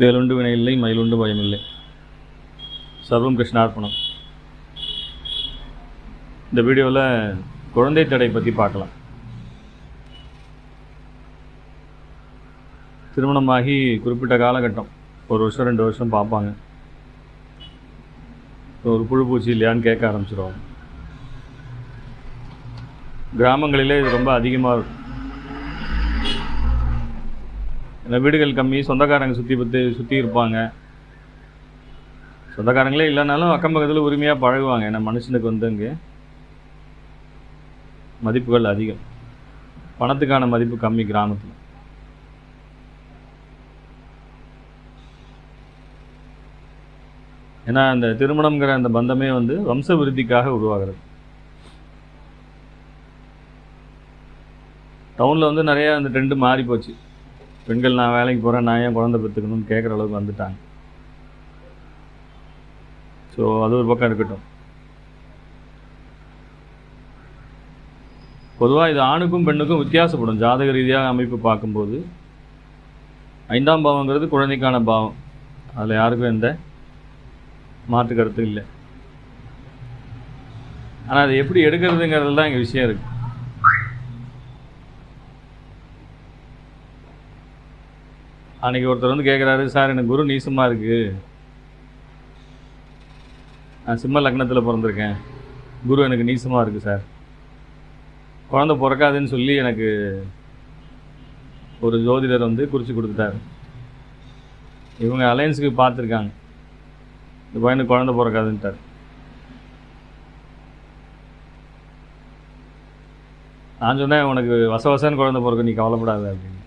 வேலுண்டு வினையில்லை மயிலுண்டு பயமில்லை சர்வம் கிருஷ்ணார்ப்பணம் இந்த வீடியோவில் குழந்தை தடை பற்றி பார்க்கலாம். திருமணமாகி குறிப்பிட்ட காலகட்டம். ஒரு வருஷம் ரெண்டு வருஷம் பார்ப்பாங்க. ஒரு புழு பூச்சி இல்லையான்னு கேட்க ஆரம்பிச்சிடுவாங்க கிராமங்களிலே இது ரொம்ப அதிகமாக இருக்கும் ஏன்னா வீடுகள் கம்மி சொந்தக்காரங்க சுற்றி பற்றி சுற்றி இருப்பாங்க. சொந்தக்காரங்களே இல்லைனாலும் அக்கம் பக்கத்தில் உரிமையாக பழகுவாங்க. ஏன்னா மனுஷனுக்கு வந்து இங்கே மதிப்புகள் அதிகம். பணத்துக்கான மதிப்பு கம்மி கிராமத்தில். ஏன்னா அந்த திருமணம்ங்கிற அந்த பந்தமே வந்து வம்ச விருத்திக்காக உருவாகிறது. டவுனில் வந்து நிறையா அந்த ட்ரெண்டு மாறி போச்சு பெண்கள் நான் வேலைக்கு போகிறேன் நான் ஏன் குழந்தை பெற்றுக்கணும்னு கேட்குற அளவுக்கு வந்துட்டாங்க. ஸோ அது ஒரு பக்கம் இருக்கட்டும். பொதுவாக இது ஆணுக்கும் பெண்ணுக்கும் வித்தியாசப்படும். ஜாதக ரீதியாக அமைப்பு பார்க்கும்போது ஐந்தாம் பாவங்கிறது குழந்தைக்கான பாவம். அதில் யாருக்கும் எந்த மாற்று கருத்து இல்லை. ஆனால் அது எப்படி எடுக்கிறதுங்கிறது தான் இங்கே விஷயம் இருக்குது அன்றைக்கி ஒருத்தர் வந்து கேட்குறாரு சார் எனக்கு குரு நீசமாக இருக்குது நான் சிம்ம லக்னத்தில் பிறந்திருக்கேன். குரு எனக்கு நீசமாக இருக்குது சார். குழந்தை பிறக்காதுன்னு சொல்லி எனக்கு ஒரு ஜோதிடர் வந்து குறித்து கொடுத்துட்டாரு. இவங்க அலையன்ஸுக்கு பார்த்துருக்காங்க. இந்த பையனுக்கு குழந்தை பிறக்காதுன்ட்டார். நான் சொன்னேன் உனக்கு வச வசன்னு குழந்தை பிறக்க நீ கவலைப்படாத அப்படின்னு.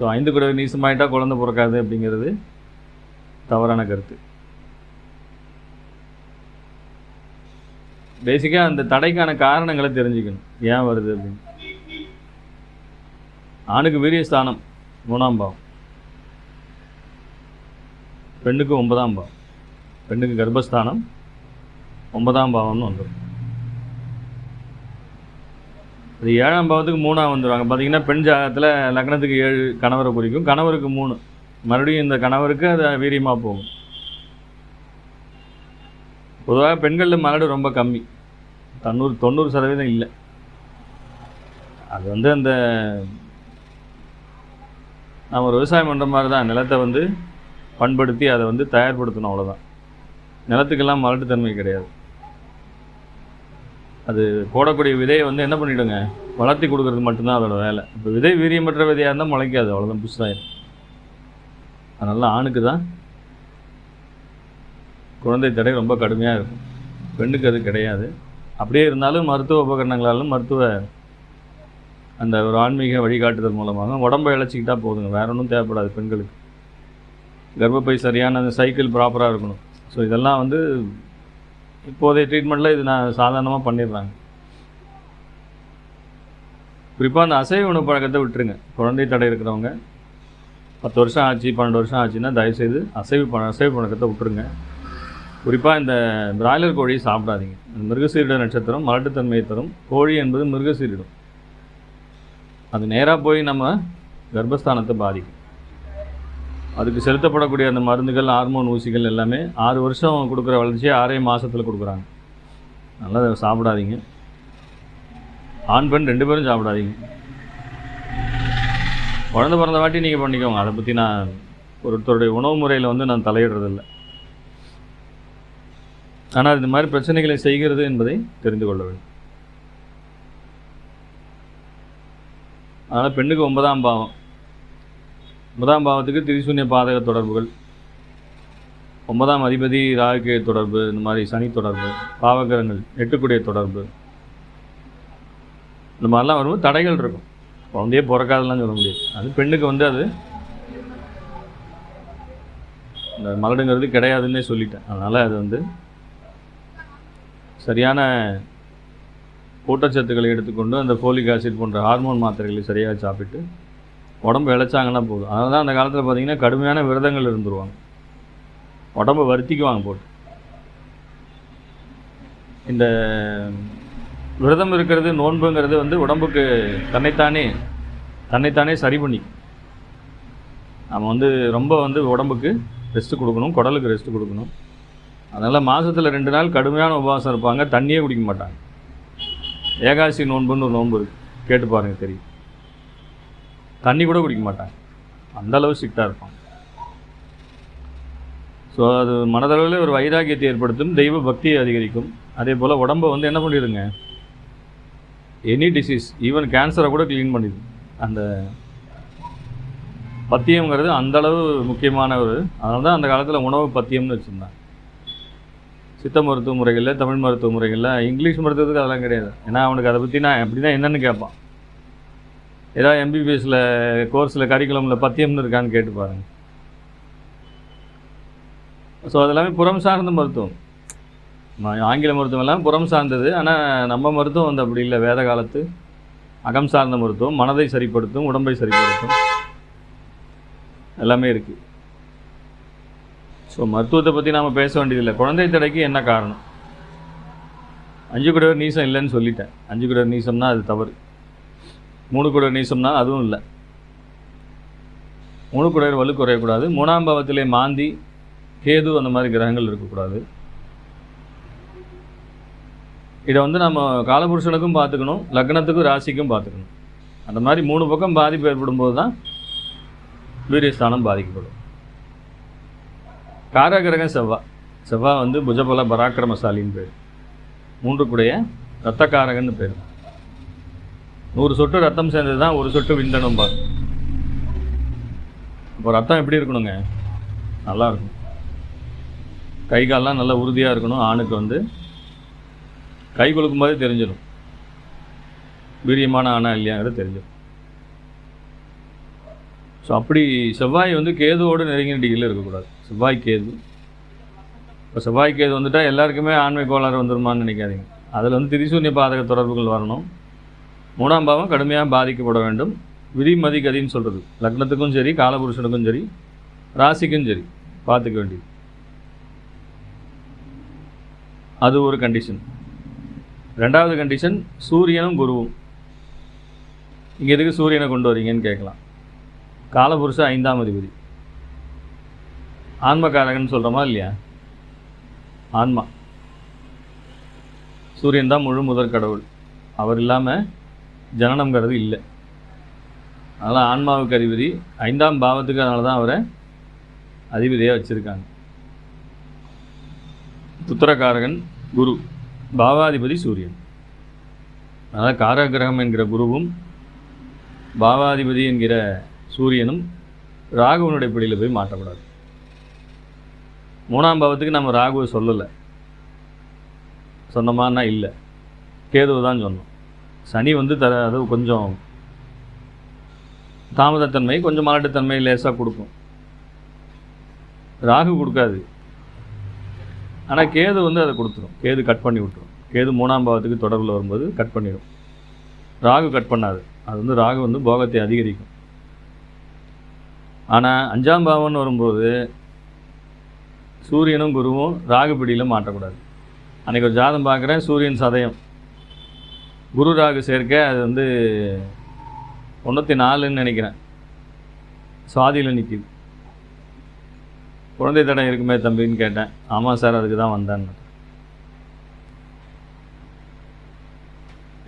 ஸோ ஐந்து குடவை நீசமாயிட்டா குழந்தை பிறக்காது அப்படிங்கிறது தவறான கருத்து. பேசிக்காக அந்த தடைக்கான காரணங்களை தெரிஞ்சுக்கணும். ஏன் வருது அப்படின்னு. ஆணுக்கு வீரியஸ்தானம் மூணாம் பாவம். பெண்ணுக்கு ஒன்பதாம் பாவம். பெண்ணுக்கு கர்ப்பஸ்தானம் ஒன்பதாம் பாவம்னு வந்துடும் அது ஏழாம் பாவத்துக்கு மூணாக வந்துடுவாங்க பார்த்தீங்கன்னா பெண் ஜாதகத்தில் லக்னத்துக்கு ஏழு கணவரை குறிக்கும். கணவருக்கு மூணு. மறுபடியும் இந்த கணவருக்கு அது வீரியமாக போகும். பொதுவாக பெண்களில் மலடு ரொம்ப கம்மி. தொண்ணூறு தொண்ணூறு சதவீதம் இல்லை. அது வந்து அந்த நம்ம ஒரு விவசாயம் பண்ணுற மாதிரி தான் நிலத்தை வந்து பண்படுத்தி அதை வந்து தயார்படுத்தணும் அவ்வளோதான் நிலத்துக்கெல்லாம் மலட்டுத்தன்மை கிடையாது. அது போடக்கூடிய விதையை வந்து என்ன பண்ணிவிடுங்க வளர்த்தி கொடுக்கறது மட்டும்தான் அதோட வேலை. இப்போ விதை வீரியமற்ற விதையாக இருந்தால் முளைக்காது அவ்வளோதான் புதுசாயிரும் அதனால் ஆணுக்கு தான் குழந்தை தடை ரொம்ப கடுமையாக இருக்கும். பெண்ணுக்கு அது கிடையாது. அப்படியே இருந்தாலும் மருத்துவ உபகரணங்களாலும் மருத்துவ அந்த ஒரு ஆன்மீக வழிகாட்டுதல் மூலமாக உடம்பை இழைச்சிக்கிட்டா போதுங்க. வேற ஒன்றும் தேவைப்படாது பெண்களுக்கு. கர்ப்பப்பை சரியான அந்த சைக்கிள் ப்ராப்பராக இருக்கணும். ஸோ இதெல்லாம் வந்து இப்போதைய ட்ரீட்மெண்ட்டில் இது நான் சாதாரணமாக பண்ணிடுறாங்க. குறிப்பாக அந்த அசைவ உணவு பழக்கத்தை விட்டுருங்க. குழந்தை தடை இருக்கிறவங்க பத்து வருஷம் ஆச்சு பன்னெண்டு வருஷம் ஆச்சுன்னா தயவுசெய்து அசைவு ப அசைவ பழக்கத்தை விட்டுருங்க. குறிப்பாக இந்த பிராய்லர் கோழியை சாப்பிடாதீங்க. மிருகசீரிட நட்சத்திரம் மலட்டுத்தன்மையை தரும். கோழி என்பது மிருகசீரிடம். அது நேராக போய் நம்ம கர்ப்பஸ்தானத்தை பாதிக்கும். அதுக்கு செலுத்தப்படக்கூடிய அந்த மருந்துகள் ஹார்மோன் ஊசிகள் எல்லாமே ஆறு வருஷம் கொடுக்குற வளர்ச்சியை ஆறே மாதத்தில் கொடுக்குறாங்க. நல்லா சாப்பிடாதீங்க. ஆண் பெண் ரெண்டு பேரும் சாப்பிடாதீங்க. குழந்த பிறந்த வாட்டி நீங்கள் பண்ணிக்கோங்க. அதை பற்றி நான் ஒருத்தருடைய உணவு முறையில் வந்து நான் தலையிடுறதில்லை. ஆனால் இந்த மாதிரி பிரச்சனைகளை செய்கிறது என்பதை தெரிந்து கொள்ள வேண்டும். அதனால் பெண்ணுக்கு ஒன்பதாம் பாவம். ஒன்பதாம் பாவத்துக்கு திரிசூன்ய பாதக தொடர்புகள். ஒன்பதாம் அதிபதி ராகுகே தொடர்பு இந்த மாதிரி சனி தொடர்பு பாவகிரகங்கள் எட்டுக்குடைய தொடர்பு. இந்த மாதிரிலாம் வரும்போது தடைகள் இருக்கும். குழந்தையே பிறக்காதெல்லாம் சொல்ல முடியாது. அது பெண்ணுக்கு வந்து அது இந்த மலடுங்கிறது கிடையாதுன்னே சொல்லிட்டேன். அதனால் அது வந்து சரியான ஊட்டச்சத்துக்களை எடுத்துக்கொண்டு அந்த ஃபோலிக் ஆசிட் போன்ற ஹார்மோன் மாத்திரைகளை சரியாக சாப்பிட்டு உடம்பு இழைச்சாங்கன்னா போதும். அதனால தான் அந்த காலத்தில் பார்த்தீங்கன்னா கடுமையான விரதங்கள் இருந்துருவாங்க. உடம்பை வருத்திக்குவாங்க போட்டு. இந்த விரதம் இருக்கிறது நோன்புங்கிறது வந்து உடம்புக்கு தன்னைத்தானே தன்னைத்தானே சரி பண்ணி. நம்ம வந்து ரொம்ப வந்து உடம்புக்கு ரெஸ்ட் கொடுக்கணும் குடலுக்கு ரெஸ்ட் கொடுக்கணும். அதனால் மாதத்தில் ரெண்டு நாள் கடுமையான உபவாசம் இருப்பாங்க தண்ணியே குடிக்க மாட்டாங்க. ஏகாசி நோன்புன்னு ஒரு நோன்பு இருக்கு. கேட்டு பாருங்கள் தெரியும். தண்ணி கூட குடிக்க மாட்டாங்க. அந்த அளவு ஸ்ட்ரிக்டாக இருப்பாங்க. ஸோ அது மனதளவில் ஒரு வைராக்கியத்தை ஏற்படுத்தும் தெய்வ பக்தியை அதிகரிக்கும். அதே போல் உடம்பை வந்து என்ன பண்ணிடுங்க? எனி டிசீஸ் ஈவன் கேன்சரை கூட க்ளீன் பண்ணிடுது. அந்த பத்தியம்ங்கிறது அந்த அளவு முக்கியமான ஒரு அதனால தான் அந்த காலத்தில் உணவு பத்தியம்னு வச்சுருந்தாங்க. சித்த மருத்துவ முறைகளில் தமிழ் மருத்துவ முறைகளில் இங்கிலீஷ் மருத்துவத்துக்கு அதெல்லாம் கிடையாது. ஏன்னா அவனுக்கு அதை பற்றி நான் அப்படி தான் என்னென்னு கேட்பான். ஏதாவது எம்பிபிஎஸ்சில் கோர்ஸில் கரிக்குலமில் பத்தியம்னு இருக்கான்னு கேட்டு பாருங்க. ஸோ அதெல்லாமே புறம் சார்ந்த மருத்துவம். ஆங்கில மருத்துவம் எல்லாம் புறம் சார்ந்தது. ஆனால் நம்ம மருத்துவம் வந்து அப்படி இல்லை. வேத காலத்து அகம் சார்ந்த மருத்துவம் மனதை சரிப்படுத்தும் உடம்பை சரிப்படுத்தும். எல்லாமே இருக்குது ஸோ மருத்துவத்தை பற்றி நாம் பேச வேண்டியதில்லை. குழந்தை தடைக்கு என்ன காரணம்? அஞ்சு குடவர் நீசம் இல்லைன்னு சொல்லிட்டேன். அஞ்சு குடவர் நீசம்னா அது தவறு. மூணு குடவர் நீசம்னா அதுவும் இல்லை. மூணு குடவர் வலு குறையக்கூடாது மூணாம் பாவத்திலே மாந்தி கேது அந்த மாதிரி கிரகங்கள் இருக்கக்கூடாது. இதை வந்து நம்ம காலபுருஷனுக்கும் பார்த்துக்கணும் லக்னத்துக்கும் ராசிக்கும் பார்த்துக்கணும். அந்த மாதிரி மூணு பக்கம் பாதிப்பு ஏற்படும் போது தான் வீரியஸ்தானம் பாதிக்கப்படும். காரகிரகம் செவ்வாய் செவ்வாய் வந்து புஜபல பராக்கிரமசாலின்னு பேர். மூன்று கூடைய ரத்தக்காரகன்னு பேர். நூறு சொட்டு ரத்தம் சேர்ந்தது தான் ஒரு சொட்டு விந்தணும் பார் இப்போ ரத்தம் எப்படி இருக்கணுங்க? நல்லா இருக்கும். கை கால்லாம் நல்லா உறுதியாக இருக்கணும். ஆணுக்கு வந்து கை கொடுக்கும்போதே தெரிஞ்சிடும் வீரியமான ஆணா இல்லையாங்கிறது தெரிஞ்சிடும் ஸோ அப்படி செவ்வாய் வந்து கேதுவோடு நெருங்கின டிகிரியில் இருக்கக்கூடாது. செவ்வாய் கேது. இப்போ செவ்வாய் கேது வந்துட்டால் எல்லாருக்குமே ஆண்மை கோளாறு வந்துருமான்னு நினைக்காதீங்க. அதில் வந்து திரிசூன்ய பாதக தொடர்புகள் வரணும். மூணாம் பாவம் கடுமையாக பாதிக்கப்பட வேண்டும். விதிமதி கதின்னு சொல்கிறது லக்னத்துக்கும் சரி காலபுருஷனுக்கும் சரி ராசிக்கும் சரி பார்த்துக்க வேண்டியது. அது ஒரு கண்டிஷன் ரெண்டாவது கண்டிஷன் சூரியனும் குருவும். இங்கே எதுக்கு சூரியனை கொண்டு வரீங்கன்னு கேட்கலாம். காலபுருஷ ஐந்தாம் அதிபதி. ஆன்மகாரகன் சொல்கிறோமா இல்லையா? ஆன்மா. சூரியன் தான் முழு முதற் கடவுள். அவர் இல்லாமல் ஜனனம்ங்கிறது இல்லை. அதனால் ஆன்மாவுக்கு அதிபதி ஐந்தாம் பாவத்துக்கு அதனால தான் அவரை அதிபதியாக வச்சுருக்காங்க. புத்திரகாரகன் குரு பாவாதிபதி சூரியன். அதனால் காரகிரகம் என்கிற குருவும் பாவாதிபதி என்கிற சூரியனும் ராகுவனுடைய பிடியில் போய் மாட்டக்கூடாது மூணாம் பாவத்துக்கு நம்ம ராகுவை சொல்லலை. சொன்னோமான்னா இல்லை. கேதுவை தான் சொன்னோம். சனி வந்து தர அது கொஞ்சம் தாமதத்தன்மை கொஞ்சம் மலட்டுத்தன்மை லேசாக கொடுக்கும். ராகு கொடுக்காது. ஆனால் கேது வந்து அதை கொடுத்துரும். கேது கட் பண்ணி விட்டுரும். கேது மூணாம் பாவத்துக்கு தொடர்பில் வரும்போது கட் பண்ணிடும் ராகு கட் பண்ணாது. அது வந்து ராகு வந்து போகத்தை அதிகரிக்கும். ஆனால் அஞ்சாம் பாவம்னு வரும்போது சூரியனும் குருவும் ராகு பிடியில் மாட்டக்கூடாது அன்றைக்கி ஒரு ஜாதம் பார்க்குறேன் சூரியன் சதயம். குரு ராகு சேர்க்க அது வந்து தொண்ணூற்றி நாலுன்னு நினைக்கிறேன். சுவாதியில் நிற்கிது குழந்தை தடம் இருக்குமே தம்பின்னு கேட்டேன். ஆமாம் சார் அதுக்கு தான் வந்தேன்னு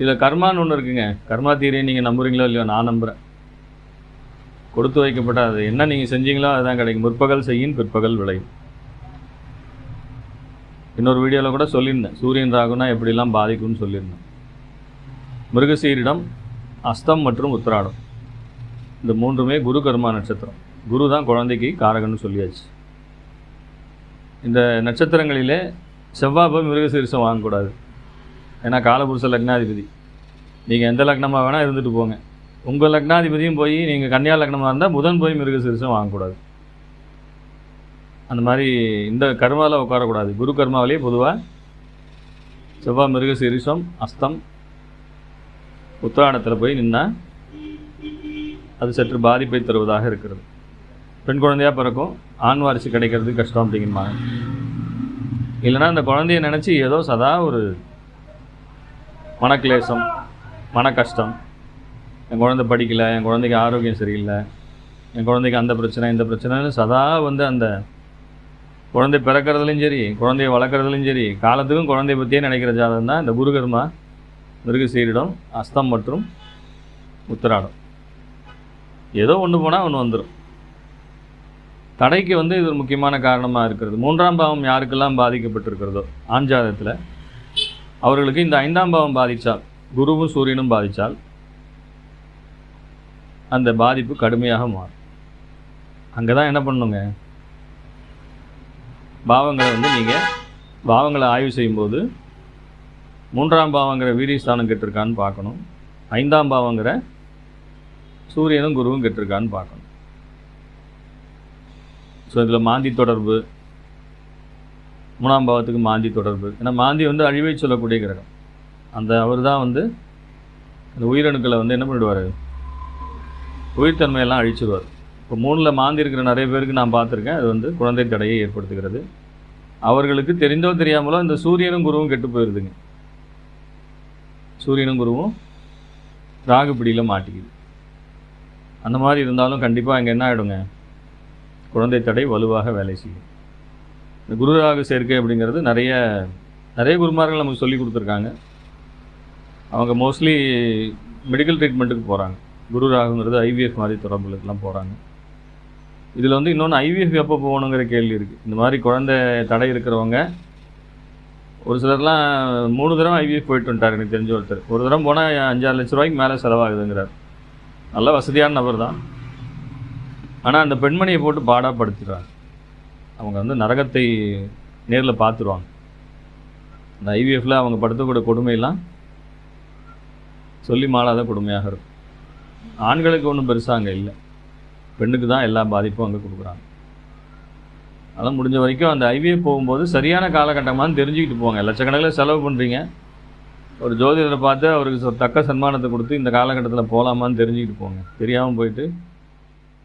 இதில் கர்மான்னு ஒன்று இருக்குங்க. கர்மா தீரியை நீங்கள் நம்புறீங்களோ இல்லையோ நான் நம்புகிறேன் கொடுத்து வைக்கப்பட்ட அது. என்ன நீங்கள் செஞ்சீங்களோ அதுதான் கிடைக்கும். முற்பகல் செய்யும் பிற்பகல் விளையும் இன்னொரு வீடியோவில் கூட சொல்லியிருந்தேன். சூரியன் ராகுனா எப்படிலாம் பாதிக்கும்னு சொல்லியிருந்தேன். மிருகசீரிடம் அஸ்தம் மற்றும் உத்திராடம். இந்த மூன்றுமே குரு கர்மா நட்சத்திரம். குரு தான் குழந்தைக்கு காரகன்னு சொல்லியாச்சு. இந்த நட்சத்திரங்களிலே செவ்வாய் போய் மிருகசீரிசம் வாங்கக்கூடாது. ஏன்னா காலபுருஷ லக்னாதிபதி. நீங்கள் எந்த லக்னமாக வேணால் இருந்துட்டு போங்க. உங்கள் லக்னாதிபதியும் போய் நீங்கள் கன்னியா லக்னமாக இருந்தால் புதன் போய் மிருகசீரிசம் வாங்கக்கூடாது. அந்த மாதிரி இந்த கர்மாவில் உட்காரக்கூடாது. குரு கர்மாவிலே பொதுவாக செவ்வாய் மிருகசீரிசம் அஸ்தம் உத்திராடத்தில் போய் நின்னால் அது சற்று பாதிப்பை தருவதாக இருக்கிறது. பெண் குழந்தையாக பிறக்கும் ஆண் வாரிசு கிடைக்கிறது கஷ்டம் அப்படிங்கிறாங்க இல்லைன்னா அந்த குழந்தைய நினச்சி ஏதோ சதா ஒரு மனக்லேசம் மன கஷ்டம் என் குழந்தை படிக்கலை என் குழந்தைக்கு ஆரோக்கியம் சரியில்லை என் குழந்தைக்கு அந்த பிரச்சனை இந்த பிரச்சனைன்னு சதா வந்து அந்த குழந்தை பிறக்கிறதுலையும் சரி குழந்தைய வளர்க்குறதுலையும் சரி காலத்துக்கும் குழந்தைய பற்றியே நினைக்கிற ஜாதகம் தான் இந்த குருகர்மா மிருகசீரிடம் அஸ்தம் மற்றும் உத்திராடம். ஏதோ ஒன்று போனால் ஒன்று வந்துடும் தடைக்கு வந்து இது ஒரு முக்கியமான காரணமாக இருக்கிறது. மூன்றாம் பாவம் யாருக்கெல்லாம் பாதிக்கப்பட்டிருக்கிறதோ ஆஞ்சாதத்தில் அவர்களுக்கு இந்த ஐந்தாம் பாவம் பாதித்தால் குருவும் சூரியனும் பாதித்தால் அந்த பாதிப்பு கடுமையாக மாறும். அங்கே தான் என்ன பண்ணுங்க? பாவங்களை வந்து நீங்கள் பாவங்களை ஆய்வு செய்யும்போது மூன்றாம் பாவங்கிற வீரியஸ்தானம் கெட்டிருக்கான்னு பார்க்கணும். ஐந்தாம் பாவங்கிற சூரியனும் குருவும் கெட்டிருக்கான்னு பார்க்கணும். ஸோ இதில் மாந்தி தொடர்பு. மூணாம் பாவத்துக்கு மாந்தி தொடர்பு. ஏன்னா மாந்தி வந்து அழிவை சொல்லக்கூடிய கிரகம். அந்த அவர் தான் வந்து அந்த உயிரணுக்களை வந்து என்ன பண்ணிடுவார்? உயிர்த்தன்மையெல்லாம் அழிச்சிடுவார் இப்போ மூணில் மாந்தி இருக்கிற நிறைய பேருக்கு நான் பார்த்துருக்கேன். அது வந்து குழந்தை தடையை ஏற்படுத்துகிறது. அவர்களுக்கு தெரிந்தோ தெரியாமலோ இந்த சூரியனும் குருவும் கெட்டு போயிடுதுங்க சூரியனும் குருவும் ராகுபிடியில் மாட்டிக்குது. அந்த மாதிரி இருந்தாலும் கண்டிப்பாக இங்கே என்ன ஆகிடுங்க குழந்தை தடை வலுவாக வேலை செய்யும். இந்த குரு ராகு சேர்க்கை அப்படிங்கிறது நிறைய நிறைய குருமார்கள் நமக்கு சொல்லி கொடுத்துருக்காங்க. அவங்க மோஸ்ட்லி மெடிக்கல் ட்ரீட்மெண்ட்டுக்கு போகிறாங்க குரு ராகுங்கிறது ஐவிஎஃப் மாதிரி தொடர்புகளுக்கெல்லாம் போகிறாங்க இதில் வந்து இன்னொன்று ஐவிஎஃப் எப்போ போகணுங்கிற கேள்வி இருக்குது இந்த மாதிரி குழந்தை தடை இருக்கிறவங்க ஒரு சிலர்லாம் மூணு தடவை ஐவிஎஃப் போயிட்டு வந்துட்டார் எனக்கு தெரிஞ்ச ஒருத்தர். ஒரு தடவை போனால் அஞ்சாறு லட்ச ரூபாய்க்கு மேலே செலவாகுதுங்கிறார். நல்ல வசதியான நபர் தான். ஆனால் அந்த பெண்மணியை போட்டு பாடாப்படுத்திடுறாங்க. அவங்க வந்து நரகத்தை நேரில் பார்த்துருவாங்க அந்த ஐவிஎஃப்பில் அவங்க படுத்தக்கூடிய கொடுமையெல்லாம் சொல்லி மாளாத கொடுமையாக இருக்கும். ஆண்களுக்கு ஒன்றும் பெருசாக அங்கே இல்லை. பெண்ணுக்கு தான் எல்லா பாதிப்பும் அங்கே கொடுக்குறாங்க. அதனால் முடிஞ்ச வரைக்கும் அந்த ஐவிஏ போகும்போது சரியான காலகட்டமானு தெரிஞ்சுக்கிட்டு போங்க. லட்சக்கணக்கில் செலவு பண்ணுறீங்க ஒரு ஜோதிடரை பார்த்து அவருக்கு சொ- தக்க சன்மானத்தை கொடுத்து இந்த காலகட்டத்தில் போகலாமான்னு தெரிஞ்சுக்கிட்டு போங்க. தெரியாமல் போயிட்டு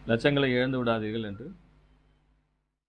லட்சங்களை இழந்து விடாதீர்கள் என்று